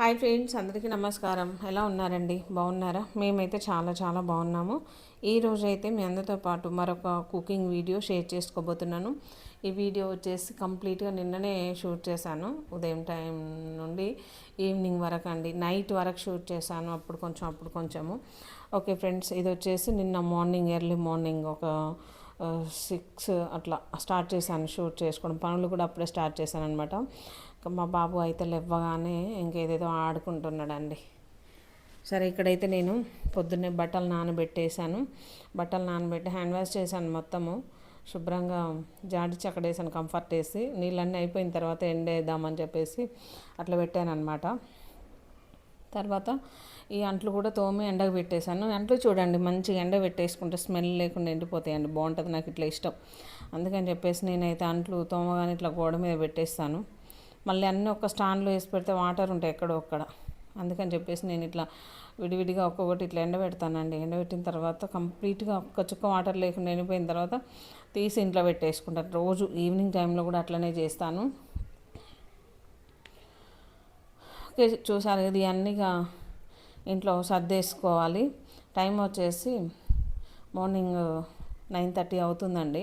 Hi friends అందరికీ నమస్కారం. ఎలా ఉన్నారండి? బాగున్నారా? మేమైతే చాలా చాలా బాగున్నాము. ఈ రోజు అయితే మీ అందరితో పాటు మరొక కుకింగ్ వీడియో షేర్ చేసుకోబోతున్నాను. ఈ వీడియో వచ్చేసి కంప్లీట్గా నిన్ననే షూట్ చేశాను. ఉదయం టైం నుండి ఈవినింగ్ వరకు అండి. నైట్ వరకు షూట్ చేశాను. అప్పుడు కొంచెం అప్పుడు కొంచెము. ఓకే ఫ్రెండ్స్ ఇది వచ్చేసి నిన్న మార్నింగ్ ఎర్లీ మార్నింగ్ ఒక సిక్స్ అట్లా స్టార్ట్ చేశాను షూట్ చేసుకోవడం. పనులు కూడా అప్పుడే స్టార్ట్ చేశాను అనమాట మా బాబు అయితే లేవ్వగానే ఇంకేదేదో ఆడుకుంటున్నాడండి. సరే ఇక్కడైతే నేను పొద్దున్నే బట్టలు నానబెట్టేశాను. బట్టలు నానబెట్టి హ్యాండ్ వాష్ చేశాను మొత్తము. శుభ్రంగా జాడి చక్కడేసాను కంఫర్ట్ వేసి. నీళ్ళన్నీ అయిపోయిన తర్వాత ఎండేద్దామని చెప్పేసి అట్లా పెట్టాను అనమాట తర్వాత ఈ అంట్లు కూడా తోమి ఎండకు పెట్టేశాను. అంట్లు చూడండి మంచిగా ఎండ పెట్టేసుకుంటే స్మెల్ లేకుండా ఎండిపోతాయండి. బాగుంటుంది నాకు ఇట్లా ఇష్టం. అందుకని చెప్పేసి నేనైతే అంట్లు తోమగానే ఇట్లా గోడ మీద పెట్టేస్తాను. మళ్ళీ అన్నీ ఒక స్టాండ్లో వేసి పెడితే వాటర్ ఉంటాయి ఎక్కడో ఒక్కడ అందుకని చెప్పేసి నేను ఇట్లా విడివిడిగా ఒక్కొక్కటి ఇట్లా ఎండబెడతానండి. ఎండబెట్టిన తర్వాత కంప్లీట్గా ఒక్క చుక్క వాటర్ లేకుండా ఎండిపోయిన తర్వాత తీసి ఇంట్లో పెట్టేసుకుంటాను రోజు ఈవినింగ్ టైంలో కూడా అట్లనే చేస్తాను. ఓకే చూసారు ఇది అన్నీగా ఇంట్లో సర్దేసుకోవాలి. టైం వచ్చేసి మార్నింగ్ నైన్ థర్టీ అవుతుందండి.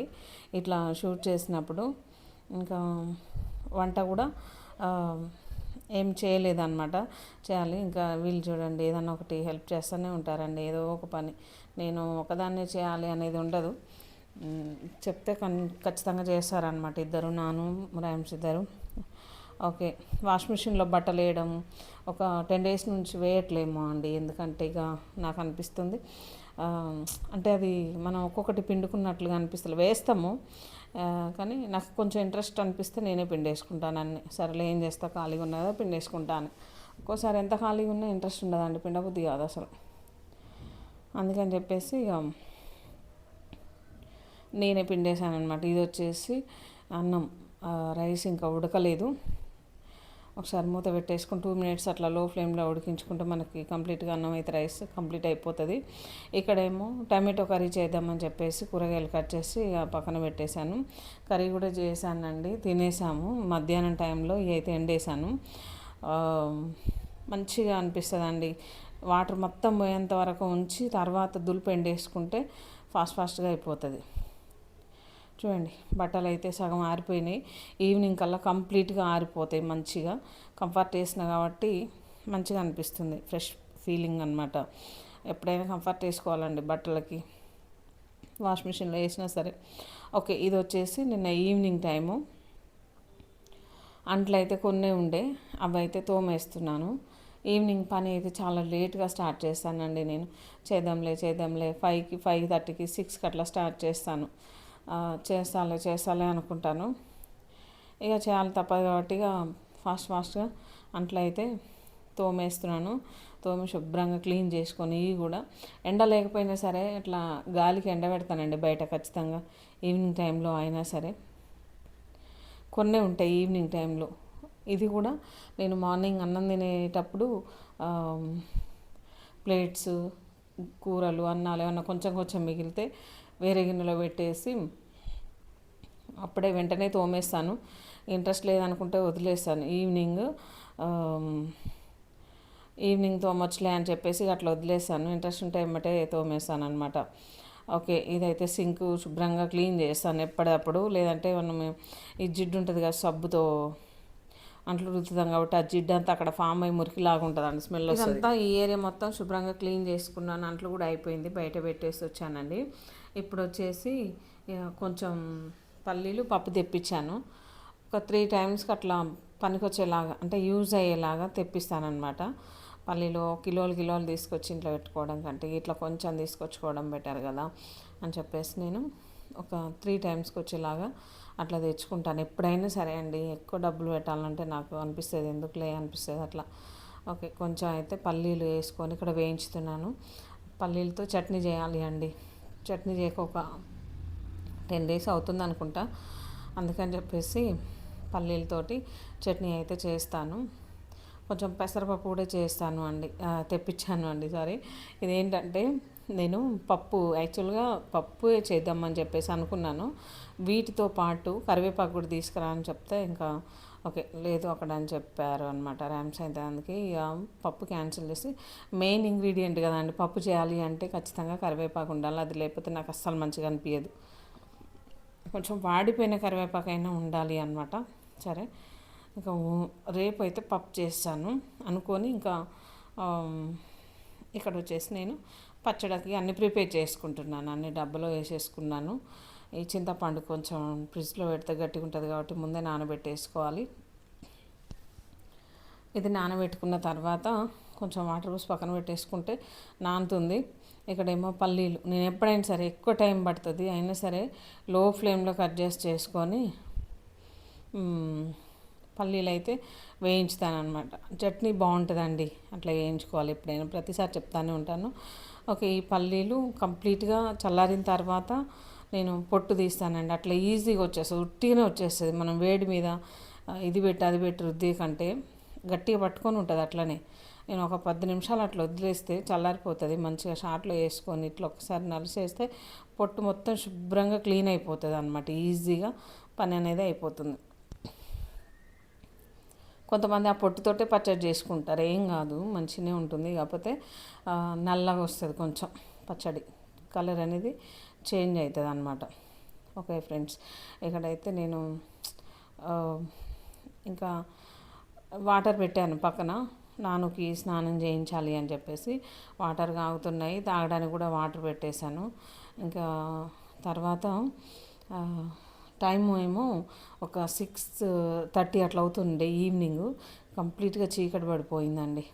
ఇట్లా షూట్ చేసినప్పుడు. ఇంకా వంట కూడా ఏం చేయలేదన్నమాట. చేయాలి ఇంకా వీళ్ళు చూడండి ఏదన్నా ఒకటి హెల్ప్ చేస్తూనే ఉంటారండి. ఏదో ఒక పని. నేను ఒకదాన్నే చేయాలి అనేది ఉండదు. చెప్తే కన్ ఖచ్చితంగా చేస్తారనమాట ఇద్దరు నాను రాయమ్స్ ఇద్దరు. ఓకే వాష్ మిషన్లో బట్టలు వేయడం ఒక టెన్ డేస్ నుంచి వేయట్లేమో అండి. ఎందుకంటే ఇక నాకు అనిపిస్తుంది. అంటే అది మనం ఒక్కొక్కటి పిండుకున్నట్లుగా అనిపిస్తుంది. వేస్తాము కానీ నాకు కొంచెం ఇంట్రెస్ట్ అనిపిస్తే నేనే పిండేసుకుంటాను అన్ని. సరేలే ఏం చేస్తా? ఖాళీగా ఉన్నదో పిండేసుకుంటాను. ఒక్కోసారి ఎంత ఖాళీగా ఉన్నా ఇంట్రెస్ట్ ఉండదండి పిండబుద్ధి కాదు అసలు. అందుకని చెప్పేసి ఇక నేనే పిండేశాను అనమాట ఇది వచ్చేసి అన్నం రైస్ ఇంకా ఉడకలేదు. ఒకసారి మూత పెట్టేసుకుని టూ మినిట్స్ అట్లా లో ఫ్లేమ్లో ఉడికించుకుంటే మనకి కంప్లీట్గా అన్నం అయితే రైస్ కంప్లీట్ అయిపోతుంది. ఇక్కడేమో టమాటో కర్రీ చేద్దామని చెప్పేసి కూరగాయలు కట్ చేసి పక్కన పెట్టేశాను. కర్రీ కూడా చేశానండి. తినేసాము. మధ్యాహ్నం టైంలో అయితే ఎండేసాను మంచిగా అనిపిస్తుందండి. వాటర్ మొత్తం పోయేంత వరకు ఉంచి తర్వాత దులుపు ఎండేసుకుంటే ఫాస్ట్ ఫాస్ట్గా అయిపోతుంది. చూడండి బట్టలు అయితే సగం ఆరిపోయినాయి. ఈవినింగ్ కల్లా కంప్లీట్గా ఆరిపోతాయి మంచిగా. కంఫర్ట్ వేసిన కాబట్టి మంచిగా అనిపిస్తుంది ఫ్రెష్ ఫీలింగ్ అనమాట ఎప్పుడైనా కంఫర్ట్ వేసుకోవాలండి బట్టలకి. వాష్ మిషన్లో వేసినా సరే. ఓకే ఇది వచ్చేసి నిన్న ఈవినింగ్ టైము అంట్లు అయితే కొన్నే ఉండే అవి అయితే తోమేస్తున్నాను. ఈవినింగ్ పని అయితే చాలా లేట్గా స్టార్ట్ చేస్తానండి నేను. చేద్దాంలే చేద్దాంలే ఫైవ్కి ఫైవ్ థర్టీకి సిక్స్కి అట్లా స్టార్ట్ చేస్తాను. చేస్తాలే చేస్తాలే అనుకుంటాను. ఇక చేయాలి తప్పదు కాబట్టి ఇక ఫాస్ట్ ఫాస్ట్గా అంట్లో అయితే తోమేస్తున్నాను. తోమి శుభ్రంగా క్లీన్ చేసుకొని ఇవి కూడా. ఎండ లేకపోయినా సరే ఇట్లా గాలికి ఎండ పెడతానండి బయట ఖచ్చితంగా. ఈవినింగ్ టైంలో అయినా సరే. కొన్ని ఉంటాయి ఈవినింగ్ టైంలో. ఇది కూడా నేను మార్నింగ్ అన్నం తినేటప్పుడు ప్లేట్స్ కూరలు అన్నాలు ఏమన్నా కొంచెం కొంచెం మిగిలితే వేరే గిన్నెలో పెట్టేసి అప్పుడే వెంటనే తోమేస్తాను. ఇంట్రెస్ట్ లేదనుకుంటే వదిలేస్తాను. ఈవినింగ్ ఈవినింగ్ తోమొచ్చులే అని చెప్పేసి అట్లా వదిలేస్తాను. ఇంట్రెస్ట్ ఉంటే ఏమంటే తోమేస్తాను అనమాట ఓకే ఇదైతే సింక్ శుభ్రంగా క్లీన్ చేస్తాను ఎప్పటికప్పుడు లేదంటే మనం ఈ జిడ్డు ఉంటుంది కదా సబ్బుతో అంట్లు రుద్దుతాం కాబట్టి ఆ జిడ్డు అంతా అక్కడ ఫామ్ అయ్యి మురికిలాగా ఉంటుంది అండి స్మెల్ అంతా ఈ ఏరియా మొత్తం శుభ్రంగా క్లీన్ చేసుకున్నాను. అంట్లు కూడా అయిపోయింది బయట పెట్టేసి వచ్చానండి. ఇప్పుడు వచ్చేసి కొంచెం పల్లీలు పప్పు తెప్పించాను. ఒక త్రీ టైమ్స్కి అట్లా పనికొచ్చేలాగా అంటే యూజ్ అయ్యేలాగా తెప్పిస్తానమాట పల్లీలు కిలోలు కిలోలు తీసుకొచ్చి ఇంట్లో పెట్టుకోవడం కంటే ఇట్లా కొంచెం తీసుకొచ్చుకోవడం బెటర్ కదా అని చెప్పేసి నేను ఒక త్రీ టైమ్స్కి వచ్చేలాగా అట్లా తెచ్చుకుంటాను. ఎప్పుడైనా సరే అండి ఎక్కువ డబ్బులు పెట్టాలంటే నాకు అనిపిస్తుంది ఎందుకులే అనిపిస్తుంది అట్లా. ఓకే కొంచెం అయితే పల్లీలు వేసుకొని ఇక్కడ వేయించుతున్నాను. పల్లీలతో చట్నీ చేయాలి అండి. చట్నీ చేయక ఒక టెన్ డేస్ అవుతుంది అనుకుంటా. అందుకని చెప్పేసి పల్లీలతోటి చట్నీ అయితే చేస్తాను. కొంచెం పెసరపప్పు కూడా చేస్తాను అండి. తెప్పించాను అండి సారీ. ఇదేంటంటే నేను పప్పు యాక్చువల్గా పప్పు చేద్దామని చెప్పేసి అనుకున్నాను. వీటితో పాటు కరివేపాకు కూడా తీసుకురా అని చెప్తే ఇంకా ఓకే లేదు అక్కడ అని చెప్పారు అనమాట ర్యామ్స్ అయితే. అందుకే ఇక పప్పు క్యాన్సిల్ చేసి మెయిన్ ఇంగ్రీడియంట్ కదండి పప్పు చేయాలి అంటే ఖచ్చితంగా కరివేపాకు ఉండాలి. అది లేకపోతే నాకు అస్సలు మంచిగా అనిపించదు కొంచెం వాడిపోయిన కరివేపాకు అయినా ఉండాలి అనమాట సరే ఇంకా రేపు అయితే పప్పు చేస్తాను అనుకొని ఇంకా ఇక్కడ వచ్చేసి నేను పచ్చడికి అన్ని ప్రిపేర్ చేసుకుంటున్నాను. అన్ని డబ్బలో వేసేసుకున్నాను. ఈ చింతపండు కొంచెం ఫ్రిడ్జ్లో పెడితే గట్టిగా ఉంటుంది కాబట్టి ముందే నానబెట్టేసుకోవాలి. ఇది నానబెట్టుకున్న తర్వాత కొంచెం వాటర్ పోసి పక్కన పెట్టేసుకుంటే నానుతుంది. ఇక్కడేమో పల్లీలు. నేను ఎప్పుడైనా సరే ఎక్కువ టైం పడుతుంది. అయినా సరే లో ఫ్లేమ్లో కట్ చేసి చేసుకొని పల్లీలు అయితే వేయించుతాను అనమాట చట్నీ బాగుంటుందండి. అట్లా వేయించుకోవాలి ఎప్పుడైనా. ప్రతిసారి చెప్తానే ఉంటాను. ఓకే ఈ పల్లీలు కంప్లీట్గా చల్లారిన తర్వాత నేను పొట్టు తీస్తానండి. అట్లా ఈజీగా వచ్చేస్తుంది ఉట్టిగానే వచ్చేస్తుంది. మనం వేడి మీద ఇది పెట్టి అది పెట్టి రుద్ది కంటే గట్టిగా పట్టుకొని ఉంటుంది అట్లనే. నేను ఒక పది నిమిషాలు అట్లా వదిలేస్తే చల్లారిపోతుంది మంచిగా షార్ట్లో వేసుకొని ఇట్లా ఒకసారి నలిసేస్తే పొట్టు మొత్తం శుభ్రంగా క్లీన్ అయిపోతుంది అనమాట ఈజీగా పని అనేది అయిపోతుంది. కొంతమంది ఆ పొట్టుతోటే పచ్చడి చేసుకుంటారు. ఏం కాదు మంచిగానే ఉంటుంది. కాకపోతే నల్లగా వస్తుంది కొంచెం పచ్చడి. కలర్ అనేది చేంజ్ అవుతుంది అనమాట ఓకే ఫ్రెండ్స్ ఇక్కడైతే నేను ఇంకా వాటర్ పెట్టాను పక్కన. నానుకి స్నానం చేయించాలి అని చెప్పేసి వాటర్ కాగుతున్నాయి తాగడానికి కూడా వాటర్ పెట్టేశాను. ఇంకా తర్వాత టైం ఏమో ఒక సిక్స్ థర్టీ అట్లా అవుతుండే ఈవినింగ్. కంప్లీట్గా చీకటి పడిపోయిందండి.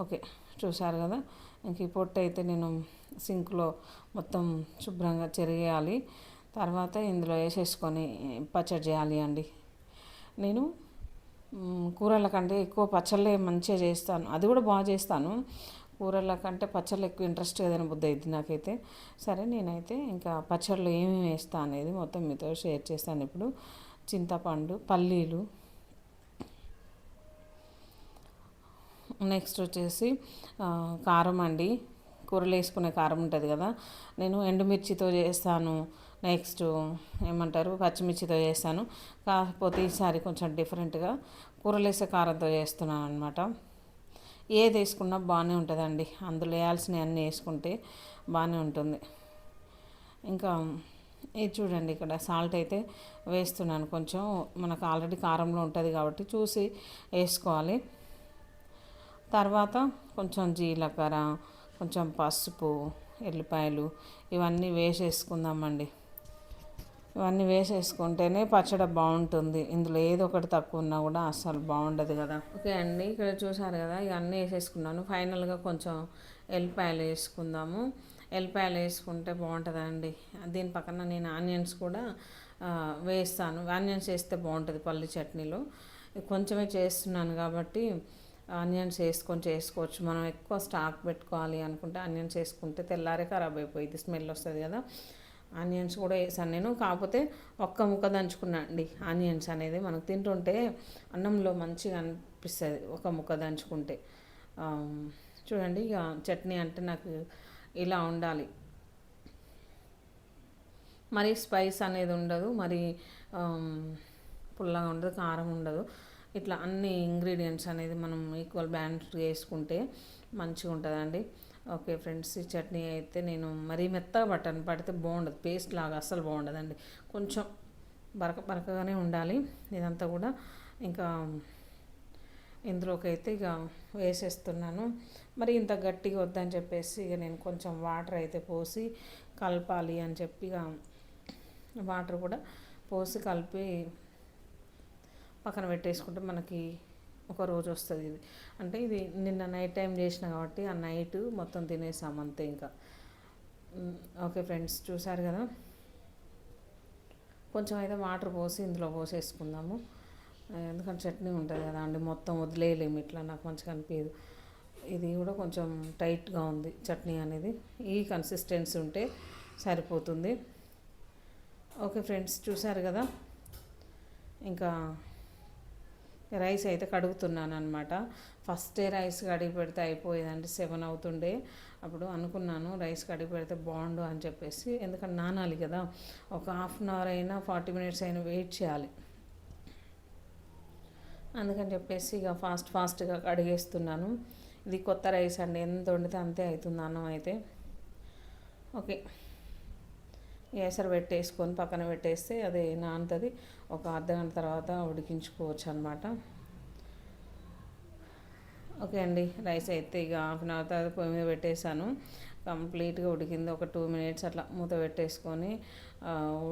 ఓకే చూశారు కదా? ఇంక ఈ పొట్టు అయితే నేను సింక్లో మొత్తం శుభ్రంగా చెరిగేయాలి. తర్వాత ఇందులో వేసేసుకొని పచ్చడి చేయాలి అండి. నేను కూరల కంటే ఎక్కువ పచ్చళ్ళే మంచిగా చేస్తాను. అది కూడా బాగా చేస్తాను. కూరల కంటే పచ్చళ్ళు ఎక్కువ ఇంట్రెస్ట్ ఏదైనా బుద్ధి నాకైతే. సరే నేనైతే ఇంకా పచ్చళ్ళు ఏమేమి వేస్తా అనేది మొత్తం మీతో షేర్ చేస్తాను. ఇప్పుడు చింతపండు పల్లీలు. నెక్స్ట్ వచ్చేసి కారం అండి. కూరలు వేసుకునే కారం ఉంటుంది కదా. నేను ఎండుమిర్చితో చేస్తాను. నెక్స్ట్ ఏమంటారు? పచ్చిమిర్చితో చేస్తాను. కాకపోతే ఈసారి కొంచెం డిఫరెంట్గా కూరలు వేసే కారంతో చేస్తున్నాను అనమాట ఏది వేసుకున్నా బాగానే ఉంటుందండి. అందులో వేయాల్సినవి అన్నీ వేసుకుంటే బాగానే ఉంటుంది. ఇంకా ఇది చూడండి ఇక్కడ సాల్ట్ అయితే వేస్తున్నాను కొంచెం. మనకు ఆల్రెడీ కారంలో ఉంటుంది కాబట్టి చూసి వేసుకోవాలి. తర్వాత కొంచెం జీలకర్ర కొంచెం పసుపు ఎల్లిపాయలు ఇవన్నీ వేసేసుకుందామండి. ఇవన్నీ వేసేసుకుంటేనే పచ్చడి బాగుంటుంది. ఇందులో ఏదో ఒకటి తక్కువ ఉన్నా కూడా అస్సలు బాగుండదు కదా. ఓకే అండి ఇక్కడ చూసారు కదా ఇవన్నీ వేసేసుకున్నాను. ఫైనల్గా కొంచెం ఎల్లిపాయలు వేసుకుందాము. ఎల్లిపాయలు వేసుకుంటే బాగుంటుందండి దీని పక్కన నేను ఆనియన్స్ కూడా వేస్తాను. ఆనియన్స్ వేస్తే బాగుంటుంది పల్లి చట్నీలో. కొంచెమే చేస్తున్నాను కాబట్టి ఆనియన్స్ వేసుకొని చేసుకోవచ్చు. మనం ఎక్కువ స్టాక్ పెట్టుకోవాలి అనుకుంటే ఆనియన్స్ వేసుకుంటే తెల్లారే ఖరాబ్ అయిపోయింది స్మెల్ వస్తుంది కదా. ఆనియన్స్ కూడా వేసాను నేను. కాకపోతే ఒక్క ముక్క దంచుకున్నా అండి. ఆనియన్స్ అనేది మనకు తింటుంటే అన్నంలో మంచిగా అనిపిస్తుంది ఒక ముక్క దంచుకుంటే. చూడండి ఇక చట్నీ అంటే నాకు ఇలా ఉండాలి. మరి స్పైస్ అనేది ఉండదు మరి పుల్లగా ఉండదు కారం ఉండదు. ఇట్లా అన్ని ఇంగ్రీడియంట్స్ అనేది మనం ఈక్వల్ బ్యాలెన్స్ వేసుకుంటే మంచిగా ఉంటుందండి. ఓకే ఫ్రెండ్స్ ఈ చట్నీ అయితే నేను మరీ మెత్తగా పట్టను. పడితే బాగుండదు. పేస్ట్ లాగా అస్సలు బాగుండదండి. కొంచెం బరక బరకగానే ఉండాలి. ఇదంతా కూడా ఇంకా ఇందులోకి అయితే ఇక వేసేస్తున్నాను. మరి ఇంత గట్టిగా వద్దని చెప్పేసి ఇక నేను కొంచెం వాటర్ అయితే పోసి కలపాలి అని చెప్పి ఇక వాటర్ కూడా పోసి కలిపి పక్కన పెట్టేసుకుంటే మనకి ఒక రోజు వస్తుంది ఇది. అంటే ఇది నిన్న నైట్ టైం చేసిన కాబట్టి ఆ నైట్ మొత్తం తినేసాం అంతే ఇంకా. ఓకే ఫ్రెండ్స్ చూసారు కదా? కొంచెం అయితే వాటర్ పోసి ఇందులో పోసేసుకుందాము. ఎందుకంటే చట్నీ ఉంటుంది కదా అండి మొత్తం వదిలేయలేము ఇట్లా. నాకు మంచిగా అనిపించదు ఇది కూడా కొంచెం టైట్గా ఉంది చట్నీ అనేది. ఈ కన్సిస్టెన్సీ ఉంటే సరిపోతుంది. ఓకే ఫ్రెండ్స్ చూసారు కదా? ఇంకా రైస్ అయితే కడుగుతున్నాను అనమాట ఫస్టే రైస్ కడిగి పెడితే అయిపోయేదంటే సెవెన్ అవుతుండే. అప్పుడు అనుకున్నాను రైస్ కడిగి పెడితే బాగుండు అని చెప్పేసి. ఎందుకంటే నానాలి కదా ఒక హాఫ్ అన్ అవర్ అయినా ఫార్టీ మినిట్స్ అయినా వెయిట్ చేయాలి. అందుకని చెప్పేసి ఇక ఫాస్ట్ ఫాస్ట్గా కడిగేస్తున్నాను. ఇది కొత్త రైస్ అండి ఎంత వండితే అంతే అవుతుంది అన్నం అయితే. ఓకే. ఏసరి పెట్టేసుకొని పక్కన పెట్టేస్తే అది నానుతుంది. ఒక అర్ధ గంట తర్వాత ఉడికించుకోవచ్చు అనమాట ఓకే అండి రైస్ అయితే ఇక హాఫ్ అన్ అవర్ తర్వాత పొయ్యి మీద పెట్టేశాను. కంప్లీట్గా ఉడికింది ఒక టూ మినిట్స్ అట్లా మూత పెట్టేసుకొని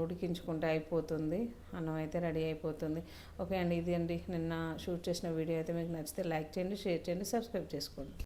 ఉడికించుకుంటే అయిపోతుంది. అన్నం అయితే రెడీ అయిపోతుంది. ఓకే అండి ఇది అండి నిన్న షూట్ చేసిన వీడియో అయితే మీకు నచ్చితే లైక్ చేయండి షేర్ చేయండి సబ్స్క్రైబ్ చేసుకోండి.